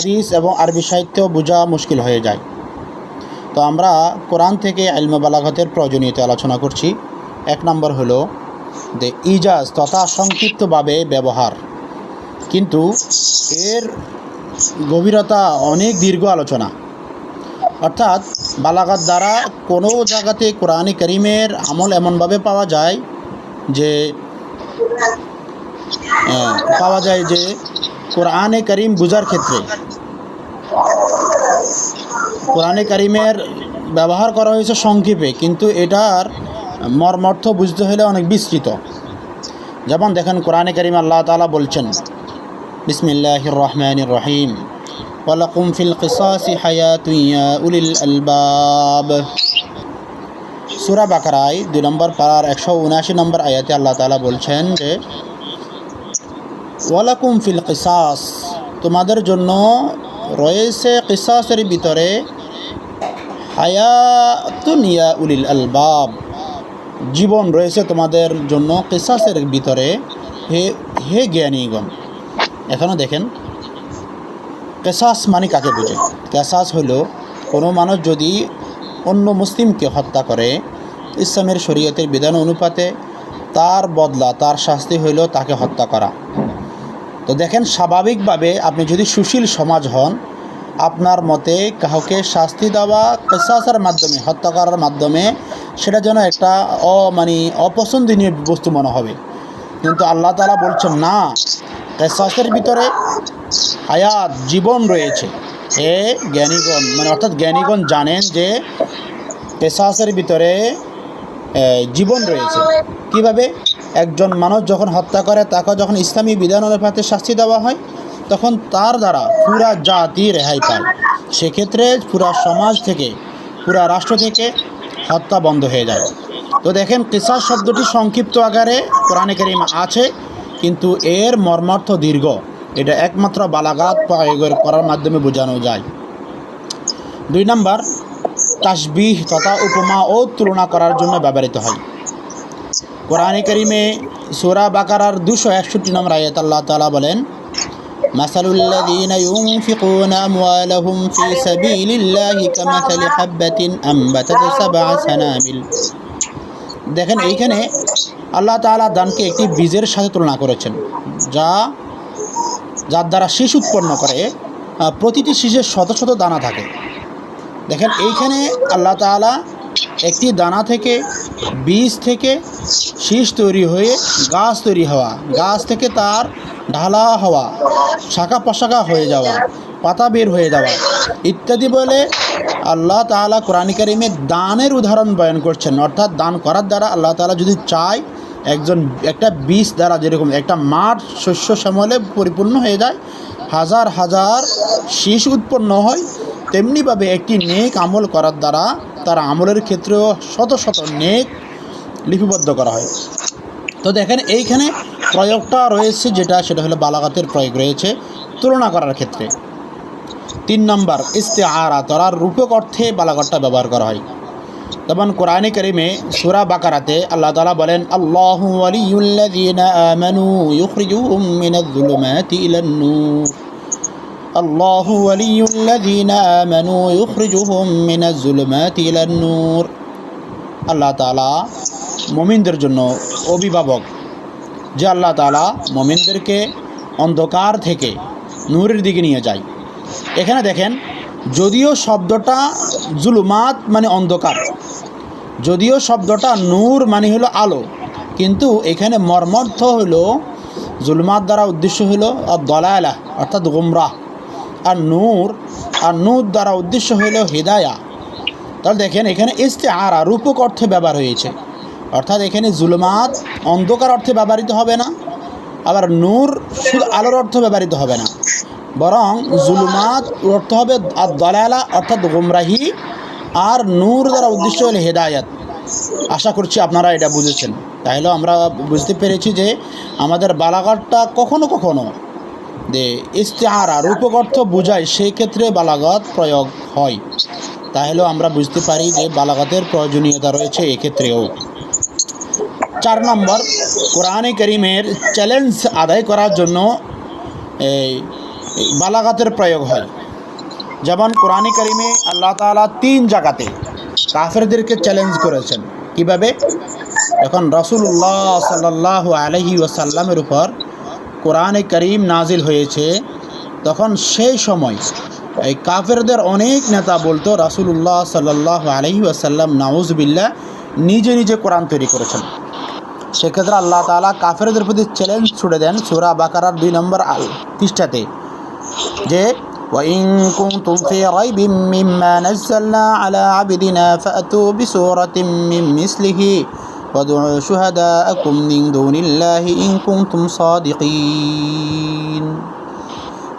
হাদিস এবং আরবি সাহিত্য বোঝা মুশকিল হয়ে যায়। তো আমরা কোরআন থেকে আলম বালাঘাতের প্রয়োজনীয়তা আলোচনা করছি। এক নম্বর হলো যে ইজাজ তথা সংক্ষিপ্তভাবে ব্যবহার। কিন্তু এর গভীরতা অনেক দীর্ঘ আলোচনা। অর্থাৎ বালাঘাত দ্বারা কোনো জায়গাতে কোরআনে করিমের আমল এমনভাবে পাওয়া যায় যে পাওয়া যায় যে কোরআনে করিম বুঝার ক্ষেত্রে। কোরআনে করিমের ব্যবহার করা হয়েছে সংক্ষেপে, কিন্তু এটার মর্মর্থ বুঝতে হলে অনেক বিস্তৃত। যেমন দেখেন, কোরআনে করিম আল্লাহ তাআলা বলছেন বিসমিল্লাহ রহমান রহিম। ওয়ালাকুম ফিল কিসাসি হায়াতুন ইয়া উলিল আলবাব। সূরা বাকারায় দুই নম্বর পারার একশো উনআশি নম্বর আয়াতে আল্লাহ তালা বলছেন যে ওয়ালাকুম ফিল কিসাস। তোমাদের জন্য রয়েছে কিসাসের ভিতরে হায়াতুন ইয়া উলিল আলবাব। জীবন রয়েছে তোমাদের জন্য কিসাসের ভিতরে। হে হে জ্ঞানীগণ এখনও দেখেন? কেসাস মানে কাকে বোঝে? কেসাস হলো কোনো মানুষ যদি অন্য মুসলিমকে হত্যা করে, ইসলামের শরীয়তের বিধান অনুপাতে তার বদলা, তার শাস্তি হইল তাকে হত্যা করা। তো দেখেন, স্বাভাবিকভাবে আপনি যদি সুশীল সমাজ হন, আপনার মতে কাউকে শাস্তি দেওয়া কেসাসের মাধ্যমে হত্যা করার মাধ্যমে, সেটা যেন একটা অ মানে অপছন্দনীয় বস্তু মনে হবে। কিন্তু আল্লাহ তালা বলছেন, না কেসাসের ভিতরে হায়াত, জীবন রয়েছে। এ জ্ঞানীগণ মানে অর্থাৎ জ্ঞানীগণ জানেন যে পেশাসের ভিতরে জীবন রয়েছে। কীভাবে? একজন মানুষ যখন হত্যা করে, তাকে যখন ইসলামী বিধান অনুপাতে শাস্তি দেওয়া হয়, তখন তার দ্বারা পুরা জাতি রেহাই পায়। সেক্ষেত্রে পুরা সমাজ থেকে, পুরা রাষ্ট্র থেকে হত্যা বন্ধ হয়ে যায়। তো দেখেন, কিসাস শব্দটি সংক্ষিপ্ত আকারে কোরআনে করিম আছে, কিন্তু এর মর্মার্থ দীর্ঘ। এটা একমাত্র বালাগাত প্রয়োগের করার মাধ্যমে বোঝানো যায়। দুই নাম্বার, তাসবিহ তথা উপমা ও তুলনা করার জন্য ব্যবহৃত হয়। কোরআনে করিমে সুরা বাকারার দুশো একষট্টি নম্বর আয়াত আল্লাহ তালা বলেন مثل الذين ينفقون أموالهم في سبيل الله كمثل حبة أنبتت سبع سنابل দেখেন এইখানে আল্লাহ তাআলা দানকে একটি বীজের সাথে তুলনা করেছেন যা যার দ্বারা শীষ উৎপন্ন করে আহ, প্রতিটি শীষের শত শত দানা থাকে দেখেন এইখানে আল্লাহ তাআলা একটি দানা থেকে বীজ থেকে শীষ তৈরি হয়ে গাছ তৈরি হওয়া, গাছ থেকে তার ঢালা হওয়া, শাখা প্রশাখা হয়ে যাওয়া, পাতা বের হয়ে যাওয়া ইত্যাদি বলে আল্লাহ তাআলা কোরআন কারিমে দানের উদাহরণ বয়ন করছেন। অর্থাৎ দান করার দ্বারা আল্লাহ তাআলা যদি চায়, একজন একটা বীজ দ্বারা যেরকম একটা মাঠ শস্য শ্যামলে পরিপূর্ণ হয়ে যায় হাজার হাজার শীষ উৎপন্ন হয় তেমনিভাবে একটি নেক আমল করার দ্বারা তার আমলের ক্ষেত্রেও শত শত নেক লিপিবদ্ধ করা হয়। তো দেখেন, এইখানে প্রয়োগটা রয়েছে যেটা, সেটা হলো বালাগাতের প্রয়োগ রয়েছে, তুলনা করার ক্ষেত্রে। তিন নম্বর ইস্তে আরা তরার রূপক অর্থে বালাগতটা ব্যবহার করা হয়। যেমন কোরআনে করিমে সুরা বাকারাতে আল্লাহ তালা বলেন, আল্লাহু আমানু আল্লাহ তালা মুমিনদের জন্য অভিভাবক, যে আল্লাহ তালা মুমিনদেরকে অন্ধকার থেকে নূরের দিকে নিয়ে যায়। এখানে দেখেন, যদিও শব্দটা জুলুমাত মানে অন্ধকার যদিও শব্দটা নূর মানে হলো আলো, কিন্তু এখানে মর্মর্থ হলো, জুলুমাত দ্বারা উদ্দেশ্য হলো দলায়লা অর্থাৎ গুমরাহ আর নূর আর নূর দ্বারা উদ্দেশ্য হলো হেদায়া। তাহলে দেখেন, এখানে ইস্তে আরা রূপক অর্থে ব্যবহার হয়েছে। অর্থাৎ এখানে জুলমাত অন্ধকার অর্থে ব্যবহৃত হবে না, আবার নূর শুধু আলোর অর্থ ব্যবহৃত হবে না। বরং জুলমাত অর্থ হবে আর দলালা অর্থাৎ গুমরাহি আর নূর দ্বারা উদ্দেশ্য হলে হেদায়াত। আশা করছি আপনারা এটা বুঝেছেন। তাহলে আমরা বুঝতে পেরেছি যে আমাদের বালাঘাটটা কখনো কখনো যে ইস্তেহারা, রূপক অর্থ বোঝায়, সেই ক্ষেত্রে বালাগত প্রয়োগ হয়। তাহলেও আমরা বুঝতে পারি যে বালাগতের প্রয়োজনীয়তা রয়েছে এক্ষেত্রেও। চার নম্বর, কোরআনে করিমের চ্যালেঞ্জ আদায় করার জন্য এই বালাগাতের প্রয়োগ হয়। যেমন কোরআনী করিমে আল্লাহ তাআলা তিন জায়গাতে কাফেরদেরকে চ্যালেঞ্জ করেছেন। কীভাবে? এখন রসুল্লাহ সাল্লাহ আলহি ওয়াসাল্লামের উপর কোরআনে করিম নাজিল হয়েছে, তখন সেই সময় এই কাফেরদের অনেক নেতা বলতো, রাসুলুল্লাহ সাল্লাহ আলহি ওয়াসাল্লাম নাউজবিল্লা নিজে নিজে কোরআন তৈরি করেছেন। সেক্ষেত্রে আল্লাহ তাআলা কাফেরদের প্রতি চ্যালেঞ্জ ছুড়ে দেন সুরা বাকারার দুই নম্বর আল পৃষ্ঠাতে, যে وإن كنتم في ريب مما نزلنا على عبدنا فأتوا بسورة من مثله وادعوا شهداءكم من دون الله إن كنتم صادقين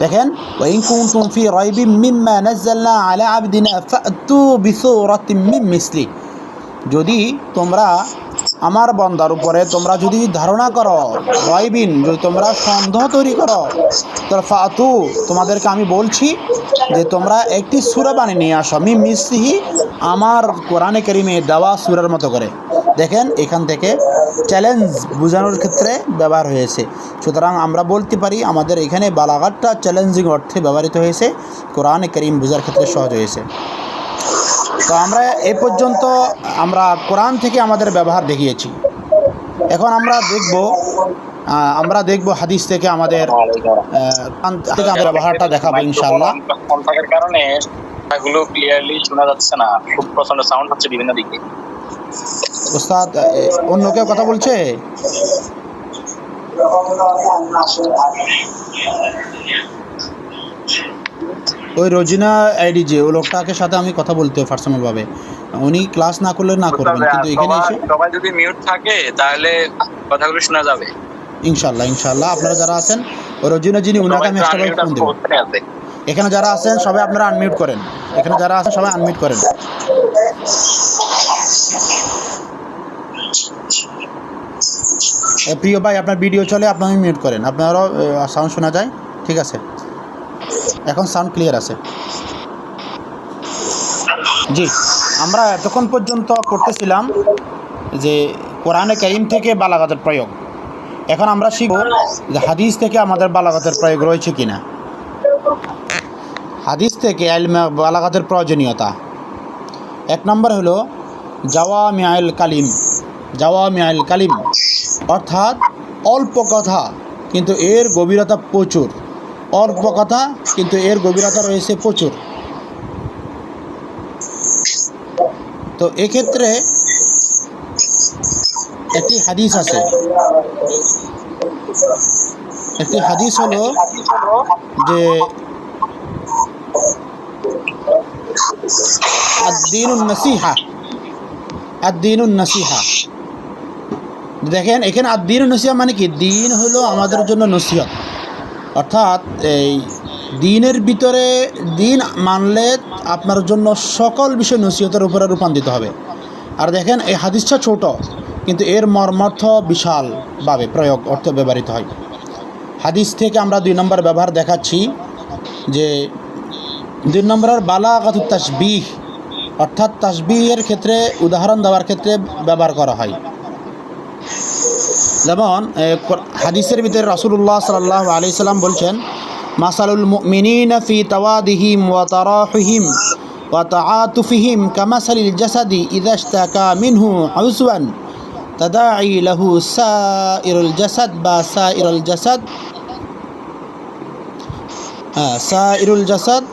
দেখেন وإن كنتم في ريب مما نزلنا على عبدنا فأتوا بسورة من مثله যদি তোমরা আমার বন্দার উপরে তোমরা যদি ধারণা করো রয়বিন যদি তোমরা সন্দেহ তৈরি করো, তাহলে ফাতু, তোমাদেরকে আমি বলছি যে তোমরা একটি সুরা বানিয়ে নিয়ে আসো। আমি মিসিহি আমার কোরআনে কারিমে দেওয়া সুরের মতো করে। দেখেন, এখান থেকে চ্যালেঞ্জ বোঝানোর ক্ষেত্রে ব্যবহার হয়েছে। সুতরাং আমরা বলতে পারি, আমাদের এখানে বালাঘাটটা চ্যালেঞ্জিং অর্থে ব্যবহৃত হয়েছে। কোরআনে করিম বোঝার ক্ষেত্রে সহজ হয়েছে। তো আমরা এ পর্যন্ত আমরা কোরআন থেকে আমাদের ব্যবহার দেখিয়েছি। এখন আমরা দেখব আমরা দেখব হাদিস থেকে আমাদের আমাদের ব্যবহারটা দেখাবো ইনশাআল্লাহ। কম থাকার কারণে কথাগুলো ক্লিয়ারলি শোনা যাচ্ছে না। খুব প্রচণ্ড সাউন্ড হচ্ছে বিভিন্ন দিকে। ওস্তাদ অন্য কেউ কথা বলছে? ওই রোজিনা আইডি যে ও লোকটাকে সাথে আমি কথা বলতে পার্সোনালভাবে উনি ক্লাস না করলে না করবেন কিন্তু এখানে এসে সবাই- যদি মিউট থাকে তাহলে কথাগুলো শোনা যাবে। ইনশাল্লাহ ইনশাল্লাহ আপনারা যারা আছেন ওই রোজিনা যিনি ওনাকে আমি এক্সট্রা unmute ফোন দেবো। এখানে যারা আছেন সবাই আপনারা আনমিউট করেন। এখানে যারা আছেন সবাই আনমিউট করেন। প্রিয় ভাই আপনার ভিডিও চলে আপনি মিউট করেন। আপনারও সাউন্ড শোনা যায়। ঠিক আছে। এখন সাউন্ড ক্লিয়ার আছে। জি, আমরা এতক্ষণ পর্যন্ত করতেছিলাম যে কোরআনে করিম থেকে বালাগাতের প্রয়োগ। এখন আমরা শিখব যে হাদিস থেকে আমাদের বালাগাতের প্রয়োগ রয়েছে কিনা। হাদিস থেকে বালাগাতের প্রয়োজনীয়তা। এক নম্বর হলো জাওয়া মিয়াইল কালিম। জাওয়া মিয়াইল কালিম অর্থাৎ অল্প কথা, কিন্তু এর গভীরতা প্রচুর। অল্প কথা কিন্তু এর গভীরতা রয়েছে প্রচুর। তো এক্ষেত্রে একটি হাদিস আছে। একটি হাদিস হলো যে দেখেন, এখানে নসিহা মানে কি? দিন হলো আমাদের জন্য নসিহত। অর্থাৎ এই দিনের ভিতরে দিন মানলে আপনার জন্য সকল বিষয় নসিহতের উপরে রূপান্তরিত হবে। আর দেখেন, এই হাদিসটা ছোট, কিন্তু এর মর্মার্থ বিশালভাবে প্রয়োগ অর্থ ব্যবহৃত হয়। হাদিস থেকে আমরা দুই নম্বর ব্যবহার দেখাচ্ছি যে দুই নম্বরের বালাগাত তাসবিহ অর্থাৎ তাসবিহের ক্ষেত্রে, উদাহরণ দেওয়ার ক্ষেত্রে ব্যবহার করা হয়। যেমন হাদিসের ভিতরে রাসূলুল্লাহ সাল্লাল্লাহু আলাইহি সাল্লাম বলছেন, মাসালুল মুমিনিনা ফি তাওয়াদিহিম ওয়া তারাহুহিম ওয়া তাআতুফিহিম কামাসালিল জাসাদি ইযা ইশতাকা মিনহু উযওয়ান তাদাঈ লাহু সাইরুল জাসাদ বা সাইরুল জাসাদ। হ্যাঁ সাইরুল জাসাদ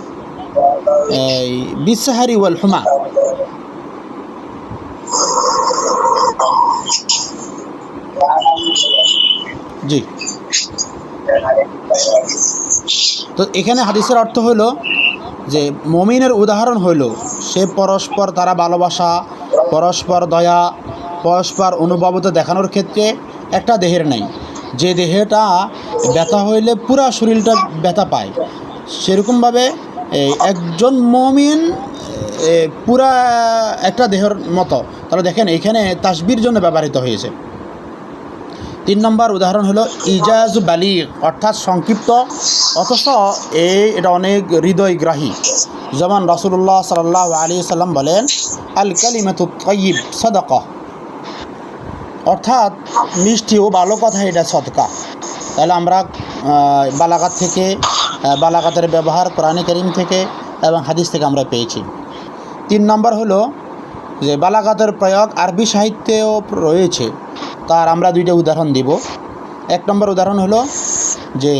বিসাহারি ওয়াল হুমা। জি। তো এখানে হাদিসের অর্থ হলো যে মমিনের উদাহরণ হইল সে পরস্পর তারা ভালোবাসা, পরস্পর দয়া, পরস্পর অনুভবতা দেখানোর ক্ষেত্রে একটা দেহের নাই। যে দেহটা ব্যথা হইলে পুরা শরীরটা ব্যথা পায়। সেরকমভাবে একজন মমিন পুরা একটা দেহের মতো। তাহলে দেখেন, এখানে তাসবির জন্য ব্যবহৃত হয়েছে। তিন নম্বর উদাহরণ হলো ইজাজ বালিগ, অর্থাৎ সংক্ষিপ্ত, অথচ এই এটা অনেক হৃদয়গ্রাহী। যেমন রসুল্লাহ সাল্লাহ আলী সাল্লাম বলেন, আল কালিমাতু তয়িব সদক। অর্থাৎ মিষ্টি ও ভালো কথা এটা সদকা। তাহলে আমরা বালাঘাত থেকে বালাকাতের ব্যবহার কোরআনে করিম থেকে এবং হাদিস থেকে আমরা পেয়েছি। তিন নম্বর হলো যে বালাকাতের প্রয়োগ আরবি সাহিত্যেও রয়েছে তার আমরা দুইটা উদাহরণ দিব এক নম্বর উদাহরণ হলো যে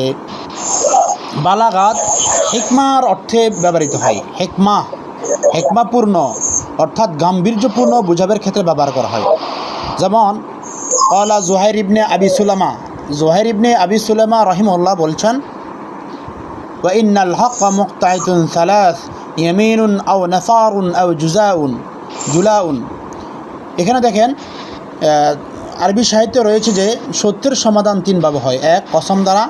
বালাগাত হেকমার অর্থে ব্যবহৃত হয় হেকমা হেকমাপূর্ণ অর্থাৎ গাম্ভীর্যপূর্ণ বোঝাবের ক্ষেত্রে ব্যবহার করা হয় যেমন কলা জোহাইর ইবনে আবি সুলামা জোহাইর ইবনে আবি সুলামা রহিমউল্লাহ বলছেন وإن الحق مقطعة ثلاث يمين أو نفار أو جزاء জুলাউন। এখানে দেখেন আরবি সাহিত্যে রয়েছে যে সত্যের সমাধান তিনভাবে হয়। এক, কসম দ্বারা,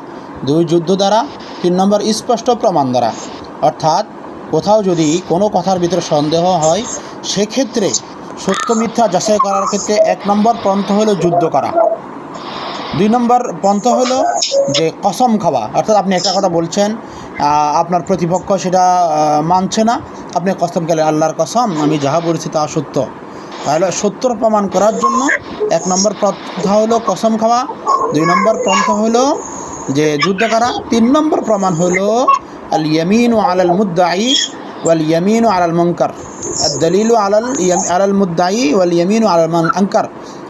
দুই, যুদ্ধ দ্বারা, তিন নম্বর, স্পষ্ট প্রমাণ দ্বারা। অর্থাৎ কোথাও যদি কোনো কথার ভিতরে সন্দেহ হয়, সেক্ষেত্রে সত্য মিথ্যা যাচাই করার ক্ষেত্রে এক নম্বর পন্থ হলো যুদ্ধ করা। দুই নম্বর পন্থ হলো যে কসম খাওয়া। অর্থাৎ আপনি একটা কথা বলছেন আপনার প্রতিপক্ষ সেটা মানছে না। আপনি কসম খেলেন আল্লাহর কসম, আমি যাহা বলেছি তা সত্য। তাহলে সত্যর প্রমাণ করার জন্য এক নম্বর পন্থা হলো কসম খাওয়া, দুই নম্বর পন্থা হলো যে যুদ্ধ করা, তিন নম্বর প্রমাণ হলো আল ইয়ামিন ও আলাল মুদ্দাই ওয়াল ইয়ামিন ও আলাল মঙ্কার দলিল ও আলাল আলাল মুদ্দাই ওয়াল ইয়ামিন ও আলাল আঙ্কার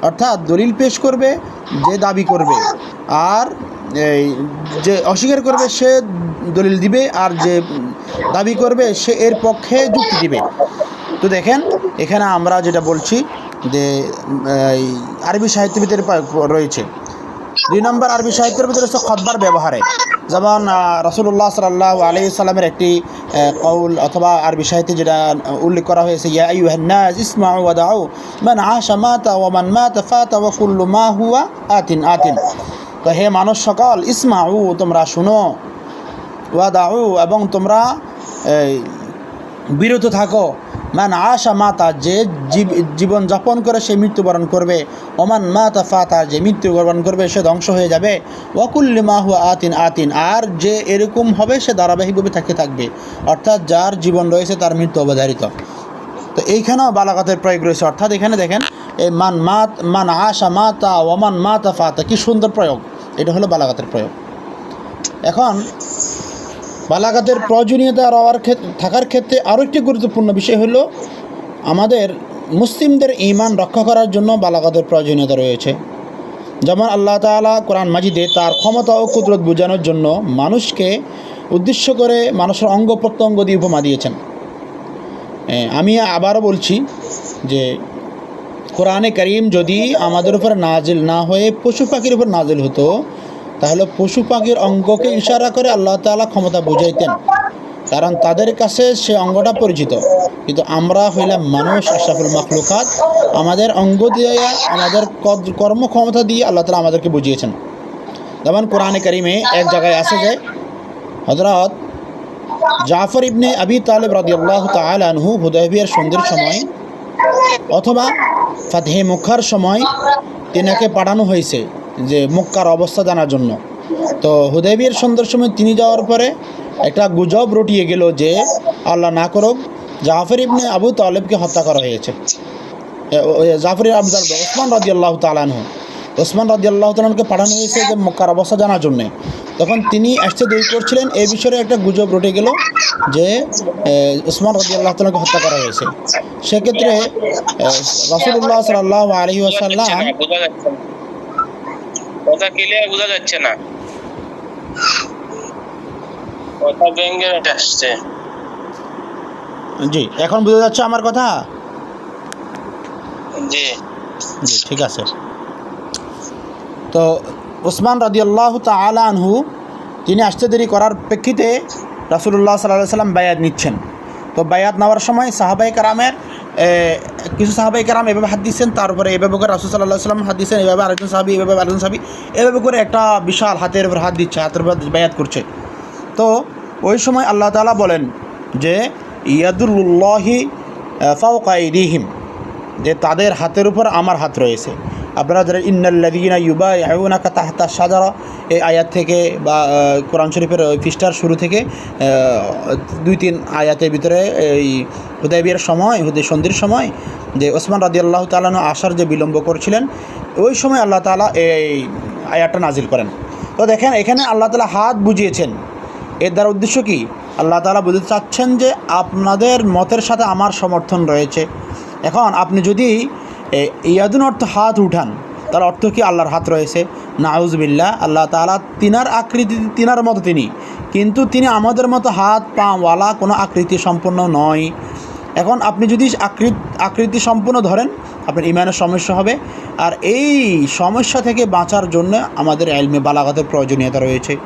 অর্থাৎ দলিল পেশ করবে, যে দাবি করবে। আর এই যে অস্বীকার করবে সে দলিল দিবে আর যে দাবি করবে সে এর পক্ষে যুক্তি দিবে। তো দেখেন, এখানে আমরা যেটা বলছি যে আরবি সাহিত্যের ভিতরে রয়েছে। দুই নম্বর আরবি সাহিত্যের ভিতরে হচ্ছে খতবার ব্যবহারে। যেমন রসুল্লাহ সাল্লাহ আলি একটি কৌল অথবা আরবি সাহিত্যে যেটা উল্লেখ করা হয়েছে, ইয়া আইয়ুহান্নাস ইসমাউ ওয়া দাউ মান আশা মাতা ওয়া মান মাতা ফাতা ওয়া কুল্লু মা হুয়া আতিন আতিন। তো হে মানুষ সকল, ইসমাউ, তোমরা শুনো। ওয়া দাউ এবং তোমরা বিরত থাকো। মান আশা মাতা, যে জীব- জীবন যাপন করে সে মৃত্যুবরণ করবে। ওমান মাতা ফাতা, যে মৃত্যুবরণ করবে, সে ধ্বংস হয়ে যাবে। ওয়াকুল্লি মাহু আতিন আতিন, আর যে এরকম হবে, সে ধারাবাহিকভাবে থাকতে থাকবে। অর্থাৎ যার জীবন রয়েছে, তার মৃত্যু অবধারিত। তো এইখানেও বালাগাতের প্রয়োগ রয়েছে। অর্থাৎ এখানে দেখেন, এই মান মাত মান আশা মাতা, ওমান মাতা ফাতা, কি সুন্দর প্রয়োগ। এটা হলো বালাগাতের প্রয়োগ। এখন বালাগাতের প্রয়োজনীয়তা রওয়ার ক্ষেত্রে থাকার ক্ষেত্রে আরও একটি গুরুত্বপূর্ণ বিষয় হলো, আমাদের মুসলিমদের ঈমান রক্ষা করার জন্য বালাগাতের প্রয়োজনীয়তা রয়েছে। যেমন আল্লাহ তাআলা কোরআন মাজিদে তার ক্ষমতা ও কুদরত বোঝানোর জন্য মানুষকে উদ্দেশ্য করে মানুষের অঙ্গ প্রত্যঙ্গ দিয়ে উপমা দিয়েছেন। আমি আবারও বলছি যে কোরআনে করিম যদি আমাদের উপর নাজিল না হয়ে পশু পাখির উপর নাজিল হতো, তাহলে পশু পাখির অঙ্গকে ইশারা করে আল্লাহ তাআলা ক্ষমতা বুঝাইতেন। কারণ তাদের কাছে সে অঙ্গটা পরিচিত। কিন্তু আমরা হইলাম মানুষ, আশরাফুল মাখলুকাত। আমাদের অঙ্গ দিয়ে, আমাদের কর্ম ক্ষমতা দিয়ে আল্লাহ তালা আমাদেরকে বুঝিয়েছেন। যেমন কোরআনে করিমে এক জায়গায় আসে যে হজরত জাফর ইবনে আবি তালেব রাদিয়াল্লাহু তাআলা আনহু হুদাইবিয়ার সন্ধির সময়, অথবা ফাতহে মুখার সময় তেনাকে পাঠানো হয়েছে যে মক্কার অবস্থা জানার জন্য। তো হুদাইবিয়ার সন্ধ্যার সময় তিনি যাওয়ার পরে একটা গুজব রটিয়ে গেল যে আল্লাহ না করুক জাফর ইবনে আবু তালেবকে হত্যা করা হয়েছে। জাফর আবদাল ওসমান রাজি আল্লাহ তালানহু ওসমান রাজি আল্লাহ তালানকে পাঠানো হয়েছে যে মক্কার অবস্থা জানার জন্যে। তখন তিনি আসতে দেরি করছিলেন। এই বিষয়ে একটা গুজব রটে গেল যে এ, ওসমান রাজি আল্লাহ তালাকে হত্যা করা হয়েছে। সেক্ষেত্রে রসুল্লাহ সাল্লাহ আলহি আসাল্লাম বোঝা যাচ্ছে না কথা ক্লিয়ার বোঝা যাচ্ছে না। কথা ব্যঙ্গে আসছে। জি এখন বোঝা যাচ্ছে আমার কথা? জি। জি ঠিক আছে। তো ওসমান রাদিয়াল্লাহ তাআলা আনহু, তিনি আসতে দেরি করার প্রেক্ষিতে রাসূলুল্লাহ আলাইহি সাল্লাম বায়াত নিচ্ছেন। তো বায়াত নেওয়ার সময় সাহাবাই কারামের কিছু সাহাবাই কারাম এভাবে হাত দিচ্ছেন তারপরে এভাবে করে রাসুল সাল্লাহ সাল্লাম হাত দিচ্ছেন, এভাবে আরেকজন সাহাবি, এভাবে আরেকজন সাহাবি, এভাবে করে একটা বিশাল হাতের উপর হাত দিচ্ছে, হাতের উপর বায়াত করছে। তো ওই সময় আল্লাহ তাআলা বলেন যে ইয়াদুল্লাহি ফাউকাইদিহিম যে তাদের হাতের উপর আমার হাত রয়েছে। আপনারা যারা ইন্নাল্লাদিনা ইউবা আউনাকা তাহতা সাজারা এই আয়াত থেকে বা কোরআন শরীফের পৃষ্ঠার শুরু থেকে দুই তিন আয়াতের ভিতরে এই হুদাইবিয়ার সময় হুদয় সন্ধির সময় যে ওসমান রাদি আল্লাহ তালানো আসার যে বিলম্ব করছিলেন, ওই সময় আল্লাহ তালা এই আয়াতটা নাজিল করেন। তো দেখেন, এখানে আল্লাহ তালা হাত বুঝিয়েছেন। এর দ্বারা উদ্দেশ্য কি? আল্লাহ তালা বুঝতে চাচ্ছেন যে আপনাদের মতের সাথে আমার সমর্থন রয়েছে। এখন আপনি যদি ইয়াদুন অর্থ হাত উঠান। তার অর্থ কি? আল্লাহর হাত রয়েছে। নাউজবিল্লা আল্লাহ তালা তিনার আকৃতি, তিনার মতো তিনি। কিন্তু তিনি আমাদের মতো হাত পাওয়ালা কোনো আকৃতি সম্পন্ন নয়। এখন আপনি যদি আকৃতি আকৃতি সম্পূর্ণ ধরেন, আপনার ইমানের সমস্যা হবে। আর এই সমস্যা থেকে বাঁচার জন্য আমাদের এলমে বালাগতের প্রয়োজনীয়তা রয়েছে।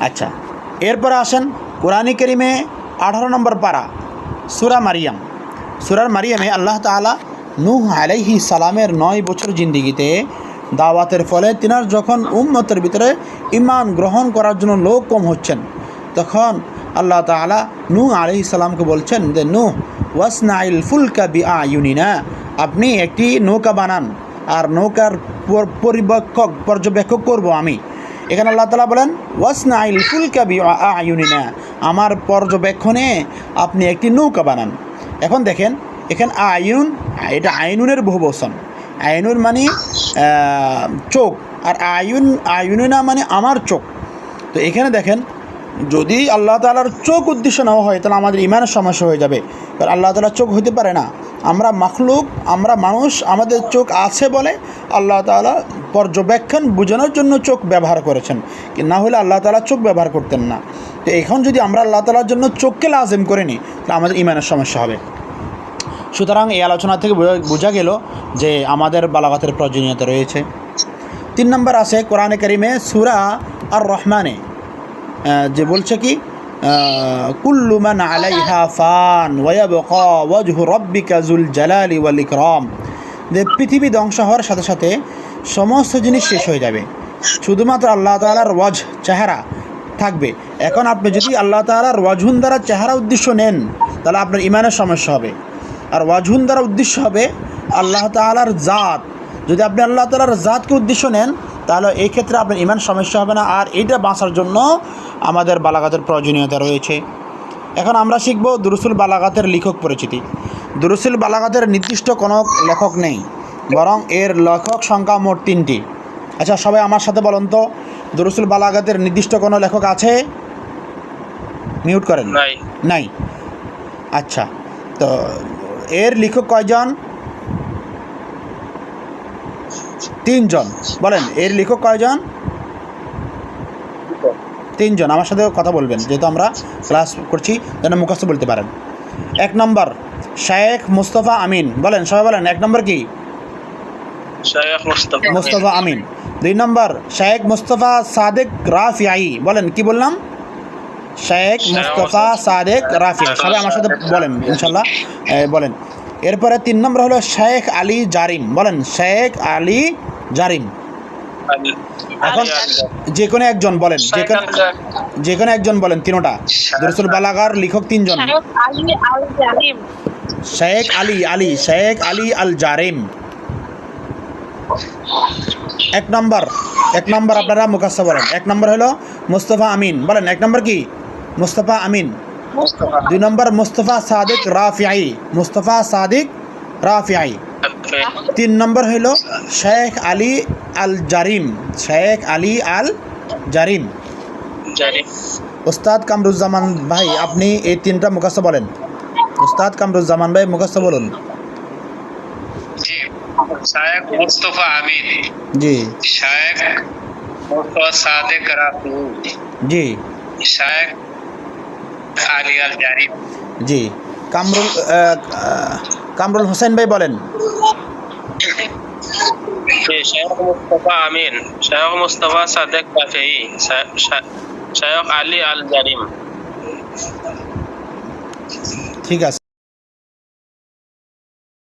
আচ্ছা এরপরে আসেন কোরআনী করিমে আঠারো নম্বর পারা, সুরা মারিয়াম। সুরার মারিয়ামে আল্লাহ তাআলা নূহ আলাইহি সালামের নয় বছর জিন্দিগিতে দাওয়াতের ফলে তিনার যখন উম্মতের ভিতরে ইমান গ্রহণ করার জন্য লোক কম হচ্ছেন, তখন আল্লাহ তাআলা নূহ আলাইহি সালামকে বলছেন যে, নূহ, ওয়াসনাইল ফুলকা বি আয়ুনিনা আপনি একটি নৌকা বানান আর নৌকার পরিবেক্ষক, পর্যবেক্ষক করব আমি। এখানে আল্লাহ তালা বলেন, ওয়াসনাইল ফুলকা বি আয়ুনিনা আমার পর্যবেক্ষণে আপনি একটি নৌকা বানান। এখন দেখেন, এখানে আয়ুন এটা আইনুনের বহু বচন আইনুন মানে চোখ, আর আয়ুন আয়ুনিনা মানে আমার চোখ। তো এখানে দেখেন, যদি আল্লাহ তালার চোখ উদ্দেশ্য নেওয়া হয়, তাহলে আমাদের ইমানের সমস্যা হয়ে যাবে। কারণ আল্লাহ তালার চোখ হতে পারে না। আমরা মাখলুক, আমরা মানুষ, আমাদের চোখ আছে বলে আল্লাহ তালা পর্যবেক্ষণ, বোঝানোর জন্য চোখ ব্যবহার করেছেন। না হলে আল্লাহ তালা চোখ ব্যবহার করতেন না। তো এখন যদি আমরা আল্লাহ তালার জন্য চোখকে লাজেম করে নিই তাহলে আমাদের ইমানের সমস্যা হবে। সুতরাং এই আলোচনা থেকে বোঝা- গেল যে আমাদের বালাগাতের প্রয়োজনীয়তা রয়েছে। তিন নম্বর আছে কোরআনে করিমে সুরা আর রহমানে যে বলছে কি আহ, কুল্লু মান আলাইহা ফান ওয়াজহু রব্বিকা জুল জালালি ওয়াল ইকরাম। যে পৃথিবী ধ্বংস হওয়ার সাথে সাথে সমস্ত জিনিস শেষ হয়ে যাবে। শুধুমাত্র আল্লাহ তাআলার ওয়াজ চেহারা থাকবে। এখন আপনি যদি আল্লাহ তাআলার ওয়াজহুন দ্বারা চেহারা উদ্দেশ্য নেন, তাহলে আপনার ইমানের সমস্যা হবে। আর ওয়াজহুন দ্বারা উদ্দেশ্য হবে আল্লাহ তাআলার জাত। যদি আপনি আল্লাহ তালার জাতকে উদ্দেশ্য নেন, তাহলে এই ক্ষেত্রে আপনার ইমান সমস্যা হবে না। আর এইটা বাঁচার জন্য আমাদের বালাগাতের প্রয়োজনীয়তা রয়েছে। এখন আমরা শিখব দুরুসুল বালাগাতের লেখক পরিচিতি। দুরুসুল বালাগাতের নির্দিষ্ট কোনো লেখক নেই, বরং এর লেখক সংখ্যা মোট তিনটি। আচ্ছা সবাই আমার সাথে বলুন তো। দুরুসুল বালাগাতের নির্দিষ্ট কোনো লেখক আছে? মিউট করেন? নাই। নাই। আচ্ছা তো এর লেখক কয়জন? তিনজন। বলেন এর লেখক কয়জন? তিনজন। আমার সাথে কথা বলবেন যেহেতু আমরা ক্লাস করছি যেন মুখস্থ বলতে পারেন। এক নম্বর শেখ মুস্তফা আমিন। বলেন সবাই বলেন এক নম্বর কি? মুস্তফা আমিন। দুই নম্বর শেখ মুস্তফা সাদেক রাফিয়াই। বলেন কি বললাম? শেখ মুস্তফা সাদেক রাফিয়াই। সবাই আমার সাথে বলেন ইনশাল্লাহ। বলেন। এরপরে তিন নম্বর হলো শেখ আলী জারিম। বলেন শেখ আলী জারিম। এখন যে কোনো একজন বলেন যে কোনো যে কোনো একজন বলেন তিনোটা। দরসুল বালাগার লেখক তিনজন। শেখ আলী শেখ আলী আলী শেখ আলী আল জারিম। এক নম্বর এক নম্বর আপনারা মুখাস্ত বলেন। এক নম্বর হলো মুস্তফা আমিন। বলেন এক নম্বর কি? মুস্তফা আমিন। দুই নম্বর মুস্তফা সাদিক রাফিয়াই মুস্তফা সাদিক রাফিয়াই তিন নম্বর হইল শেখ আলী আল জারিম শেখ আলী আল জারিম। জানি উস্তাদ কামরুজ্জামান ভাই আপনি এই তিনটা মুখস্থ বলেন। উস্তাদ কামরুজ্জামান ভাই মুখস্থ বলুন। শায়েখ মুস্তফা আমিন। জি। শায়েখ মুস্তফা সাদেক রাফি জি। শায়েখ আলী আল জারিম জি। কামরুল কামরুল হোসেন ভাই বলেন। শেখ মুস্তাফা আমিন। শেখ মুস্তাফা সাদেক কাফেই শেখ আলী আল জারিম। ঠিক আছে।